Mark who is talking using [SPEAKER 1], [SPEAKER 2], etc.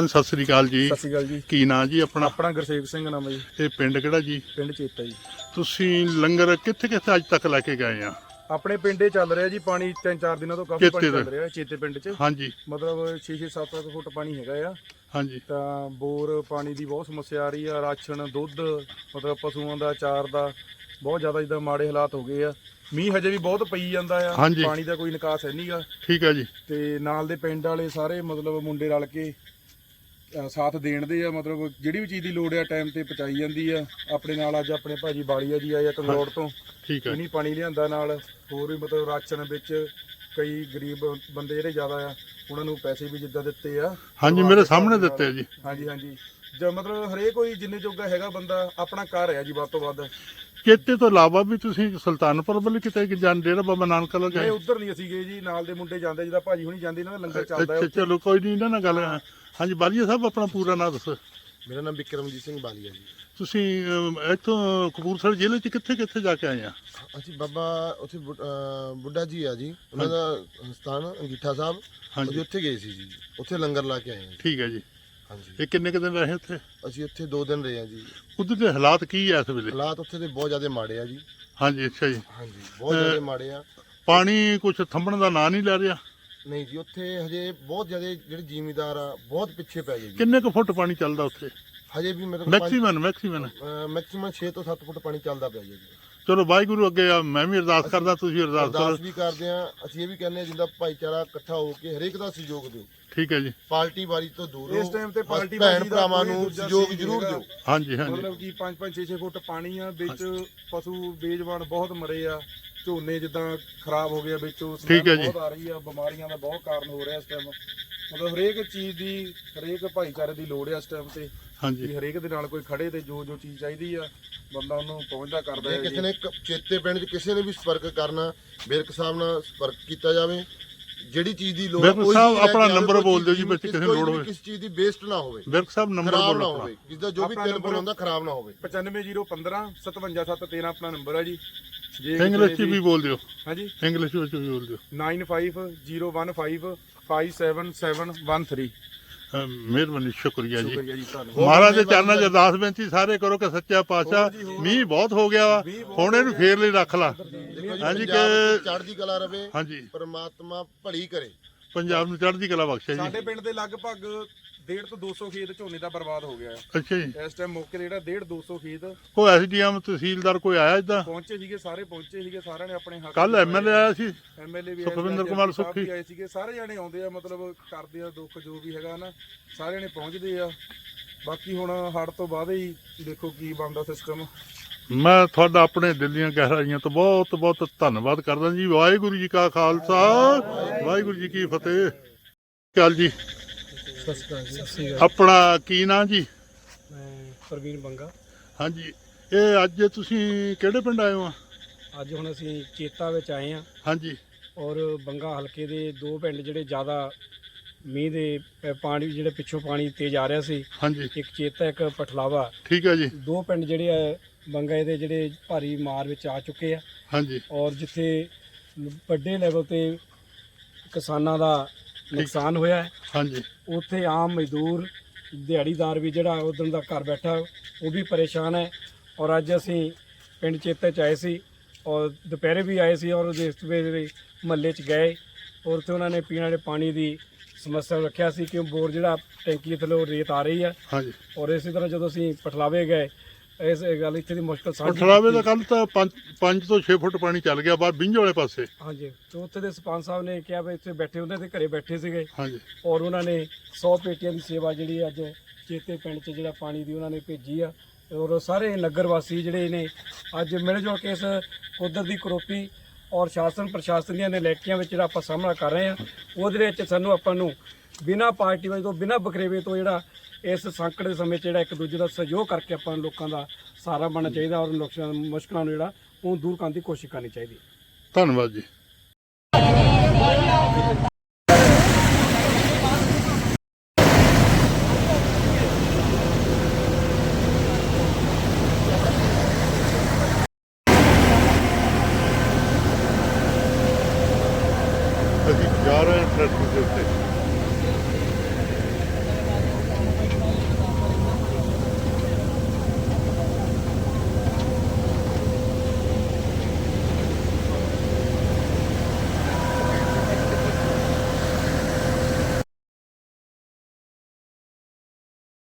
[SPEAKER 1] ਹਾਂਜੀ, ਸਤਿ ਸ੍ਰੀ ਅਕਾਲ ਜੀ।
[SPEAKER 2] ਸਤਿ ਸ਼੍ਰੀ ਅਕਾਲ ਜੀ।
[SPEAKER 1] ਕੀ ਨਾਂ ਜੀ ਆਪਣਾ?
[SPEAKER 2] ਆਪਣਾ ਗੁਰਸੇਵਕ ਸਿੰਘ ਨਾਮ ਹੈ ਜੀ।
[SPEAKER 1] ਇਹ ਪਿੰਡ ਕਿਹੜਾ ਜੀ?
[SPEAKER 2] ਪਿੰਡ ਚੇਤਾ ਜੀ।
[SPEAKER 1] ਤੁਸੀਂ ਲੰਗਰ ਕਿੱਥੇ ਕਿੱਥੇ ਅੱਜ ਤੱਕ ਲੈ ਕੇ ਗਏ ਆ?
[SPEAKER 2] ਆਪਣੇ ਪਿੰਡੇ ਚੱਲ ਰਿਹਾ ਜੀ ਪਾਣੀ ਤਿੰਨ ਚਾਰ ਦਿਨਾਂ ਤੋਂ ਕਾਫੀ ਪਾਣੀ ਚੱਲ। ਰਿਹਾ ਚੇਤੇ ਪਿੰਡ 'ਚ।
[SPEAKER 1] ਹਾਂਜੀ।
[SPEAKER 2] ਮਤਲਬ 6-6 7-7 ਫੁੱਟ ਪਾਣੀ ਹੈਗਾ ਆ।
[SPEAKER 1] ਹਾਂਜੀ।
[SPEAKER 2] ਤਾਂ ਬੋਰ ਪਾਣੀ ਦੀ ਬਹੁਤ ਸਮੱਸਿਆ ਆ ਰਹੀ ਆ ਰਾਸ਼ਨ ਦੁੱਧ ਮਤਲਬ ਪਸ਼ੂਆਂ ਦਾ ਚਾਰ ਦਾ ਬਹੁਤ ਜ਼ਿਆਦਾ ਜਿੱਦਾਂ ਮਾੜੇ ਹਾਲਾਤ ਹੋ ਗਏ ਆ। ਮੀਂਹ ਹਜੇ ਵੀ ਬਹੁਤ ਪਈ ਜਾਂਦਾ ਆ।
[SPEAKER 1] ਹਾਂਜੀ।
[SPEAKER 2] ਪਾਣੀ ਦਾ ਕੋਈ ਨਿਕਾਸ ਹੈ ਨਹੀਂਗਾ
[SPEAKER 1] ਠੀਕ ਹੈ ਜੀ।
[SPEAKER 2] ਤੇ ਨਾਲ ਦੇ ਪਿੰਡ ਵਾਲੇ ਸਾਰੇ ਮਤਲਬ ਮੁੰਡੇ ਰਲ ਕੇ ਸਾਥ ਦੇਣ ਦੇ ਆ ਮਤਲਬ ਜਿਹੜੀ ਵੀ ਚੀਜ਼ ਦੀ ਲੋੜ ਆ ਟਾਈਮ ਤੇ ਪਹੁੰਚਾਈ ਜਾਂਦੀ ਆ। ਆਪਣੇ ਨਾਲ ਅੱਜ ਆਪਣੇ ਭਾਜੀ ਬਾਲੀਆ ਜੀ ਆਏ ਆ ਕੰਗਰੋੜ ਤੋਂ।
[SPEAKER 1] ਠੀਕ ਹੈ
[SPEAKER 2] ਇਨੀ ਪਾਣੀ ਲਿਆਂਦਾ ਨਾਲ ਹੋਰ ਵੀ ਮਤਲਬ ਰਾਸ਼ਨ ਵਿੱਚ ਕਈ ਗਰੀਬ ਬੰਦੇ ਜਿਹੜੇ ਜ਼ਿਆਦਾ ਆ ਉਹਨਾਂ ਨੂੰ ਪੈਸੇ ਵੀ ਜਿੱਦਾਂ ਦਿੱਤੇ ਆ।
[SPEAKER 1] ਹਾਂਜੀ ਮੇਰੇ ਸਾਹਮਣੇ ਦਿੱਤੇ ਆ ਜੀ।
[SPEAKER 2] ਹਾਂਜੀ ਹਾਂਜੀ। ਜ ਮਤਲਬ ਹਰੇਕ ਕੋਈ ਜਿੰਨੇ ਜੋਗਾ ਹੈਗਾ ਬੰਦਾ ਆਪਣਾ ਘਰ ਹੈ ਜੀ ਵੱਧ ਤੋਂ ਵੱਧ।
[SPEAKER 1] ਚੇਤੇ ਤੋਂ ਇਲਾਵਾ ਵੀ ਤੁਸੀਂ ਸੁਲਤਾਨਪੁਰ ਵੱਲ ਕਿਤੇ ਜਾਂਦੇ ਡੇਰਾ ਬਾਬਾ ਨਾਨਕ ਵੱਲ
[SPEAKER 2] ਨਹੀਂ
[SPEAKER 1] ਗਏ
[SPEAKER 2] ਉੱਧਰ ਨਹੀਂ ਅਸੀਂ ਗਏ ਜੀ ਨਾਲ ਦੇ ਮੁੰਡੇ ਜਾਂਦੇ ਜਿਹਦਾ ਭਾਜੀ ਹੁਣੀ ਜਾਂਦੇ ਇਹਨਾਂ ਦਾ ਲੰਗਰ ਚੱਲਦਾ ਹੈ
[SPEAKER 1] ਚਲੋ ਕੋਈ ਨਹੀਂ ਇਹਨਾਂ ਨਾਲ ਗੱਲ ਹਾਂਜੀ ਬਾਲੀਆ ਸਾਹਿਬ ਆਪਣਾ ਪੂਰਾ ਨਾਮ ਦੱਸੋ।
[SPEAKER 3] ਮੇਰਾ ਨਾਮ ਵਿਕਰਮਜੀਤ ਸਿੰਘ ਬਾਲੀਆ ਜੀ।
[SPEAKER 1] ਤੁਸੀਂ ਅਮ, ਇੱਥੋਂ ਕਪੂਰਥਲੇ ਜ਼ਿਲ੍ਹੇ 'ਚ ਕਿੱਥੇ ਕਿੱਥੇ ਜਾ ਕੇ ਆਏ ਆ?
[SPEAKER 3] ਅਸੀਂ ਬਾਬਾ ਉੱਥੇ ਬੁ- ਅਹ ਬੁੱਢਾ ਜੀ ਆ ਜੀ। ਉਹਨਾਂ ਦਾ ਸਥਾਨ ਅੰਗੀਠਾ ਸਾਹਿਬ।
[SPEAKER 1] ਹਾਂਜੀ।
[SPEAKER 3] ਅਸੀਂ ਉੱਥੇ ਗਏ ਸੀ ਜੀ। ਉੱਥੇ ਲੰਗਰ ਲਾ ਕੇ ਆਏ ਹਾਂ ਜੀ।
[SPEAKER 1] ਠੀਕ ਹੈ ਜੀ।
[SPEAKER 3] ਹਾਂਜੀ।
[SPEAKER 1] ਇਹ ਕਿੰਨੇ ਕੁ ਦਿਨ ਰਹੇ ਉੱਥੇ?
[SPEAKER 3] ਅਸੀਂ ਉੱਥੇ 2 ਦਿਨ ਰਹੇ ਹਾਂ ਜੀ।
[SPEAKER 1] ਉਧਰ ਦੇ ਹਾਲਾਤ ਕੀ ਆ ਇਸ ਵੇਲੇ?
[SPEAKER 3] ਹਾਲਾਤ ਉੱਥੇ ਦੇ ਬਹੁਤ ਜ਼ਿਆਦਾ ਮਾੜੇ ਆ ਜੀ।
[SPEAKER 1] ਹਾਂਜੀ ਅੱਛਾ ਜੀ।
[SPEAKER 3] ਹਾਂਜੀ ਬਹੁਤ ਜ਼ਿਆਦਾ ਮਾੜੇ ਆ।
[SPEAKER 1] ਪਾਣੀ ਕੁਝ ਥੰਮਣ ਦਾ ਨਾਂ ਨਹੀਂ ਲੈ ਰਿਹਾ?
[SPEAKER 3] ਨਹੀਂ ਜੀ ਉੱਥੇ ਹਜੇ ਬਹੁਤ ਜ਼ਿਆਦਾ ਜਿਹੜੇ ਜ਼ਿਮੀਦਾਰ ਆ ਬਹੁਤ ਪਿੱਛੇ ਪੈ ਗਏ ਜੀ।
[SPEAKER 1] ਕਿੰਨੇ ਕੁ ਫੁੱਟ ਪਾਣੀ ਚੱਲਦਾ ਉੱਥੇ?
[SPEAKER 3] ਹਜੇ ਵੀ ਮੇਰੇ
[SPEAKER 1] ਮੈਕਸਿਮਮ ਮੈਕਸਿਮਮ
[SPEAKER 3] ਮੈਕਸਿਮਮ 6 ਤੋਂ 7 ਫੁੱਟ ਪਾਣੀ ਚੱਲਦਾ ਪਿਆ ਜੀ।
[SPEAKER 1] ਚਲੋ ਵਾਹਿਗੁਰੂ ਅੱਗੇ ਆ, ਮੈਂ ਵੀ ਅਰਦਾਸ ਕਰਦਾ ਤੁਸੀਂ ਅਰਦਾਸ ਕਰੋ।
[SPEAKER 3] ਅਰਦਾਸ ਵੀ ਕਰਦੇ ਆ ਅਸੀਂ ਇਹ ਵੀ ਕਹਿੰਦੇ ਆ ਜਿੰਦਾ ਭਾਈਚਾਰਾ ਇਕੱਠਾ ਹੋ ਕੇ ਹਰੇਕ ਦਾ ਸਹਿਯੋਗ ਦਿਓ।
[SPEAKER 1] ਠੀਕ ਹੈ ਜੀ।
[SPEAKER 3] ਪਾਰਟੀ ਵਾਰੀ ਤੋਂ ਦੂਰ
[SPEAKER 2] ਇਸ time ਤੇ ਪਾਰਟੀ
[SPEAKER 3] ਭੈਣ
[SPEAKER 2] ਵਾਰੀ ਦਾ
[SPEAKER 3] ਭਰਾਵਾਂ ਨੂੰ ਸਹਿਯੋਗ ਜ਼ਰੂਰ। ਦਿਓ।
[SPEAKER 1] ਹਾਂਜੀ ਹਾਂਜੀ।
[SPEAKER 2] ਮਤਲਬ ਕਿ 5-5 6-6 ਫੁੱਟ ਪਾਣੀ ਆ ਵਿੱਚ ਪਸ਼ੂ ਬੇਜਵਾਨ ਬਹੁਤ ਮਰੇ ਆ। ਝੋਨੇ ਜਿੱਦਾਂ ਖਰਾਬ ਹੋ ਗਏ ਆ ਵਿੱਚੋਂ
[SPEAKER 1] ਠੀਕ ਹੈ ਜੀ।
[SPEAKER 2] ਬਹੁਤ ਆ ਰਹੀ ਆ ਬਿਮਾਰੀਆਂ ਦਾ ਬਹੁਤ ਕਾਰਨ ਹੋ ਰਿਹਾ ਇਸ ਟਾਈਮ ਮਤਲਬ ਹਰੇਕ ਚੀਜ਼ ਦੀ ਹਰੇਕ ਭਾਈਚਾਰੇ ਦੀ ਲੋੜ ਆ ਇਸ ਟਾਈਮ ਤੇ।
[SPEAKER 1] ਹਾਂਜੀ।
[SPEAKER 2] ਵੀ ਹਰੇਕ ਦੇ ਨਾਲ ਕੋਈ ਖੜੇ ਤੇ ਜੋ ਜੋ ਚੀਜ਼ ਚਾਹੀਦੀ ਆ ਬੰਦਾ ਉਹਨੂੰ ਪਹੁੰਚਦਾ ਕਰਦਾ
[SPEAKER 3] ਜੇ
[SPEAKER 2] ਹੈ
[SPEAKER 3] ਕਿਸੇ। ਨੇ ਕ- ਚੇਤੇ ਪਿੰਡ 'ਚ ਕਿਸੇ ਨੇ ਵੀ ਸੰਪਰਕ ਕਰਨਾ ਬਿਰਕ ਸਾਹਿਬ ਨਾਲ ਸੰਪਰਕ ਕੀਤਾ ਜਾਵੇ ਜਿਹੜੀ ਚੀਜ਼ ਦੀ ਲੋੜ
[SPEAKER 1] ਬਿਰਕ
[SPEAKER 3] ਉਹੀ
[SPEAKER 1] ਸਾਹਿਬ
[SPEAKER 3] ਚੀਜ਼ ਲੈ ਕੇ
[SPEAKER 1] ਆਪਣਾ
[SPEAKER 3] ਆਵੇ, ਕੋਈ
[SPEAKER 1] ਬੋਲ ਦਿਓ ਜੀ, ਬੱਚੇ ਕਿਸੇ ਨੂੰ
[SPEAKER 3] ਕੋਈ
[SPEAKER 1] ਲੋੜ
[SPEAKER 3] ਵੀ
[SPEAKER 1] ਹੋਵੇ।
[SPEAKER 3] ਕਿਸੇ ਚੀਜ਼ ਦੀ ਵੇਸਟ ਨਾ ਹੋਵੇ।
[SPEAKER 1] ਬਿਰਕ ਸਾਹਿਬ ਨੰਬਰ
[SPEAKER 3] ਖਰਾਬ ਨਾ
[SPEAKER 1] ਬੋਲੋ
[SPEAKER 3] ਹੋਵੇ
[SPEAKER 1] ਆਪਣਾ।
[SPEAKER 3] ਜਿਸ ਦਾ ਜੋ ਵੀ
[SPEAKER 2] ਆਪਣਾ
[SPEAKER 3] ਤਿਲ ਬਣਾਉਂਦਾ ਖਰਾਬ ਨਾ ਹੋਵੇ।
[SPEAKER 2] 95015 57713 ਆਪਣਾ ਨੰਬਰ ਆ ਜੀ। ਜੇ
[SPEAKER 1] ਇੰਗਲਿਸ਼ 'ਚ ਵੀ ਬੋਲ ਦਿਓ।
[SPEAKER 2] ਹਾਂਜੀ।
[SPEAKER 1] ਇੰਗਲਿਸ਼ ਵਿੱਚ ਵੀ ਬੋਲ ਦਿਓ।
[SPEAKER 2] 9501557713
[SPEAKER 1] ਅਹ ਮਿਹਰਬਾਨੀ ਸ਼ੁਕਰੀਆ ਜੀ। ਮਹਾਰਾਜ ਦੇ ਚਰਨਾਂ 'ਚ ਅਰਦਾਸ ਬੇਨਤੀ ਸਾਰੇ ਕਰੋ ਕਿ ਸੱਚਾ ਪਾਤਸ਼ਾਹ ਮੀਂਹ ਬਹੁਤ ਹੋ ਗਿਆ ਵਾ। ਹੁਣ ਇਹਨੂੰ ਫੇਰ ਲਈ ਰੱਖ ਲਾ। ਹਾਂਜੀ ਕਿ-
[SPEAKER 3] ਚੜ੍ਹਦੀ ਕਲਾ ਰਵੇ
[SPEAKER 1] ਹਾਂਜੀ।
[SPEAKER 3] ਪਰਮਾਤਮਾ ਭਲੀ ਕਰੇ।
[SPEAKER 1] ਪੰਜਾਬ ਨੂੰ ਚੜ੍ਹਦੀ ਕਲਾ ਬਖਸ਼ੇ
[SPEAKER 2] ਸਾਡੇ
[SPEAKER 1] ਜੀ
[SPEAKER 2] ਪਿੰਡ ਦੇ ਲਗਭਗ 1.5 ਤੋਂ 200 ਖੇਤ ਝੋਨੇ ਦਾ ਬਰਬਾਦ ਹੋ ਗਿਆ ਹੈ।
[SPEAKER 1] ਅੱਛਾ ਜੀ।
[SPEAKER 2] ਇਸ ਟਾਈਮ ਮੌਕੇ ਤੇ ਜਿਹੜਾ 1.5 200 ਖੇਤ
[SPEAKER 1] ਕੋਈ ਐਸਡੀਐਮ ਤਹਿਸੀਲਦਾਰ ਕੋਈ ਆਇਆ ਇਦਾਂ?
[SPEAKER 2] ਪਹੁੰਚੇ ਸੀਗੇ ਸਾਰੇ ਪਹੁੰਚੇ ਸੀਗੇ ਸਾਰਿਆਂ ਨੇ ਆਪਣੇ ਹੱਕ
[SPEAKER 1] ਕੱਲ ਐਮਐਲਏ ਆਇਆ ਸੀ।
[SPEAKER 2] ਐਮਐਲਏ ਵੀ
[SPEAKER 1] ਸੁਖਵਿੰਦਰ
[SPEAKER 2] ਸੀ,
[SPEAKER 1] ਕੁਮਾਰ
[SPEAKER 2] ਸਾਹਿਬ
[SPEAKER 1] ਸੁੱਖੀ।
[SPEAKER 2] ਵੀ ਆਏ ਸੀਗੇ ਸਾਰੇ ਜਾਣੇ ਆਉਂਦੇ ਆ ਮਤਲਬ ਕਰਦੇ ਆ ਦੁੱਖ ਜੋ ਵੀ ਹੈਗਾ ਨਾ ਸਾਰਿਆਂ ਨੇ ਪਹੁੰਚਦੇ ਆ। ਬਾਕੀ ਹੁਣ ਹੜ ਤੋਂ ਬਾਅਦ ਹੀ ਦੇਖੋ ਕੀ ਬਣਦਾ ਸਿਸਟਮ
[SPEAKER 1] ਮੈਂ ਤੁਹਾਡਾ ਆਪਣੇ ਦਿਲ ਦੀਆਂ ਗਹਿਰਾਈਆਂ ਤੋਂ ਬਹੁਤ ਬਹੁਤ ਧੰਨਵਾਦ ਕਰਦਾ ਜੀ। ਵਾਹਿਗੁਰੂ ਜੀ ਕਾ ਖਾਲਸਾ ਵਾਹਿਗੁਰੂ ਜੀ ਕੀ ਫਤਿਹ। ਚੱਲ ਜੀ?
[SPEAKER 4] ਸਤਿ ਸ਼੍ਰੀ ਅਕਾਲ ਜੀ। ਸਤਿ ਸ਼੍ਰੀ ਅਕਾਲ।
[SPEAKER 1] ਆਪਣਾ ਕੀ ਨਾਂ ਜੀ?
[SPEAKER 4] ਮੈਂ ਪ੍ਰਵੀਨ ਬੰਗਾ।
[SPEAKER 1] ਹਾਂਜੀ ਇਹ ਅੱਜ ਤੁਸੀਂ ਕਿਹੜੇ ਪਿੰਡ ਆਏ ਹੋ? ਆ?
[SPEAKER 4] ਅੱਜ ਹੁਣ ਅਸੀਂ ਚੇਤਾ ਵਿੱਚ ਆਏ ਹਾਂ।
[SPEAKER 1] ਹਾਂਜੀ।
[SPEAKER 4] ਔਰ ਬੰਗਾ ਹਲਕੇ ਦੇ ਦੋ ਪਿੰਡ ਜਿਹੜੇ ਜ਼ਿਆਦਾ ਮੀਂਹ ਦੇ ਅ, ਪਾਣੀ ਜਿਹੜੇ ਪਿੱਛੋਂ ਪਾਣੀ ਤੇਜ਼ ਆ ਰਿਹਾ ਸੀ।
[SPEAKER 1] ਹਾਂਜੀ।
[SPEAKER 4] ਇੱਕ ਚੇਤਾ ਇੱਕ ਪਠਲਾਵਾ।
[SPEAKER 1] ਠੀਕ ਹੈ ਜੀ।
[SPEAKER 4] ਦੋ ਪਿੰਡ ਜਿਹੜੇ ਆ ਬੰਗਾ ਦੇ ਜਿਹੜੇ ਭਾਰੀ ਮਾਰ ਵਿੱਚ ਆ ਚੁੱਕੇ ਆ।
[SPEAKER 1] ਹਾਂਜੀ।
[SPEAKER 4] ਔਰ ਜਿੱਥੇ ਵੱਡੇ ਲੈਵਲ ਤੇ ਕਿਸਾਨਾਂ ਦਾ ਨੁਕਸਾਨ ਹੋਇਆ ਹੈ।
[SPEAKER 1] ਹਾਂਜੀ।
[SPEAKER 4] ਉੱਥੇ ਆਮ ਮਜ਼ਦੂਰ ਦਿਹਾੜੀਦਾਰ ਵੀ ਜਿਹੜਾ ਉਦੋਂ ਦਾ ਘਰ ਬੈਠਾ ਉਹ ਵੀ ਪਰੇਸ਼ਾਨ ਹੈ। ਔਰ ਅੱਜ ਅਸੀਂ ਪਿੰਡ ਚੇਤੇ ਚ ਆਏ ਸੀ ਔਰ ਦੁਪਹਿਰੇ ਵੀ ਆਏ ਸੀ ਔਰ ਉਹਦੇ ਸਵੇਰੇ ਮਹੱਲੇ ਚ ਗਏ। ਔਰ ਉੱਥੇ ਉਹਨਾਂ ਨੇ ਪੀਣ ਵਾਲੇ ਪਾਣੀ ਦੀ ਸਮੱਸਿਆ ਰੱਖਿਆ ਸੀ ਕਿ ਬੋਰ ਜਿਹੜਾ ਟੈਂਕੀ ਥੱਲੇ ਰੇਤ ਆ ਰਹੀ ਹੈ।
[SPEAKER 1] ਹਾਂਜੀ।
[SPEAKER 4] ਔਰ ਇਸੇ ਤਰ੍ਹਾਂ ਜਦੋਂ ਅਸੀਂ ਪਠਲਾਵੇ ਗਏ ਇਸ ਗੱਲ ਇੱਥੇ ਦੀ ਮੁਸ਼ਕਲ ਸਾਂਝੀ
[SPEAKER 1] ਪਠਲਾਵੇ ਦਾ। ਕੱਲ ਤਾਂ 5 ਤੋਂ 6 ਫੁੱਟ ਪਾਣੀ ਚੱਲ ਗਿਆ ਬਾਹਰ ਬਿੰਝ ਵਾਲੇ ਪਾਸੇ।
[SPEAKER 4] ਹਾਂਜੀ। ਤੇ ਉੱਥੇ ਦੇ ਸਰਪੰਚ ਸਾਹਿਬ ਨੇ ਕਿਹਾ ਵੀ ਇੱਥੇ ਬੈਠੇ ਉਹਨਾਂ ਦੇ ਘਰੇ ਬੈਠੇ ਸੀਗੇ।
[SPEAKER 1] ਹਾਂਜੀ।
[SPEAKER 4] ਔਰ ਉਹਨਾਂ ਨੇ 100 ਪੇਟੀਆਂ ਦੀ ਸੇਵਾ ਜਿਹੜੀ ਅੱਜ ਚੇਤੇ ਪਿੰਡ 'ਚ ਜਿਹੜਾ ਪਾਣੀ ਦੀ ਉਹਨਾਂ ਨੇ ਭੇਜੀ ਆ। ਔਰ ਸਾਰੇ ਨਗਰ ਵਾਸੀ ਜਿਹੜੇ ਨੇ ਅੱਜ ਮਿਲ ਜੁਲ ਕੇ ਇਸ ਕੁਦਰਤ ਦੀ ਕਰੋਪੀ ਔਰ ਸ਼ਾਸਨ ਪ੍ਰਸ਼ਾਸਨ ਦੀਆਂ ਨਲੈਕੀਆਂ ਵਿੱਚ ਜਿਹੜਾ ਆਪਾਂ ਸਾਹਮਣਾ ਕਰ ਰਹੇ ਹਾਂ, ਉਹਦੇ ਵਿੱਚ ਸਾਨੂੰ ਆਪਾਂ ਨੂੰ ਬਿਨਾਂ ਪਾਰਟੀ ਵਾਲੀ ਤੋਂ, ਬਿਨਾਂ ਬਖਰੇਵੇ ਤੋਂ ਜਿਹੜਾ ਇਸ ਸੰਕਟ ਦੇ ਸਮੇਂ 'ਚ ਜਿਹੜਾ ਇੱਕ ਦੂਜੇ ਦਾ ਸਹਿਯੋਗ ਕਰਕੇ ਆਪਾਂ ਨੂੰ ਲੋਕਾਂ ਦਾ ਸਹਾਰਾ ਬਣਨਾ ਚਾਹੀਦਾ ਔਰ ਨੁਕਸਾਨ, ਮੁਸ਼ਕਲਾਂ ਨੂੰ ਜਿਹੜਾ ਉਹ ਦੂਰ ਕਰਨ ਦੀ ਕੋਸ਼ਿਸ਼ ਕਰਨੀ ਚਾਹੀਦੀ
[SPEAKER 1] ਧੰਨਵਾਦ ਜੀ। Gracias.